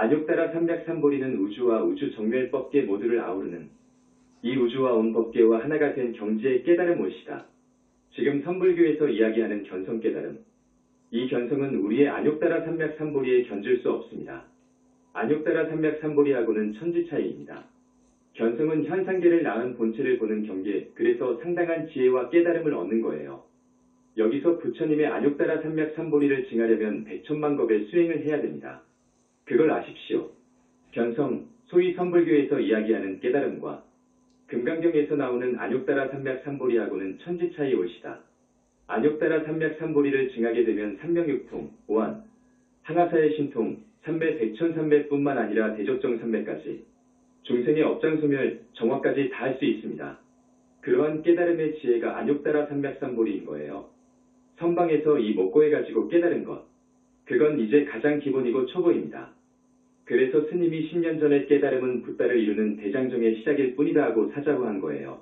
안욕따라 삼맥삼보리는 우주와 우주 정멸법계 모두를 아우르는 이 우주와 온 법계와 하나가 된 경지의 깨달음 올시다. 지금 선불교에서 이야기하는 견성 깨달음. 이 견성은 우리의 안욕따라 삼맥삼보리에 견줄 수 없습니다. 안욕따라 삼맥삼보리하고는 천지 차이입니다. 견성은 현상계를 낳은 본체를 보는 경계, 그래서 상당한 지혜와 깨달음을 얻는 거예요. 여기서 부처님의 안욕따라 삼맥삼보리를 증하려면 백천만 겁의 수행을 해야 됩니다. 그걸 아십시오. 견성, 소위 선불교에서 이야기하는 깨달음과 금강경에서 나오는 안욕따라 삼맥 삼보리하고는 천지 차이 올시다. 안욕따라 삼맥 삼보리를 증하게 되면 삼명육통, 오한, 항하사의 신통, 삼매 백천삼매뿐만 아니라 대적정 삼매까지 중생의 업장소멸, 정화까지 다 할 수 있습니다. 그러한 깨달음의 지혜가 안욕따라 삼맥삼보리인 거예요. 선방에서 이 목고해 가지고 깨달은 것. 그건 이제 가장 기본이고 초보입니다. 그래서 스님이 10년 전에 깨달음은 붓다를 이루는 대장정의 시작일 뿐이다 하고 사자후한 거예요.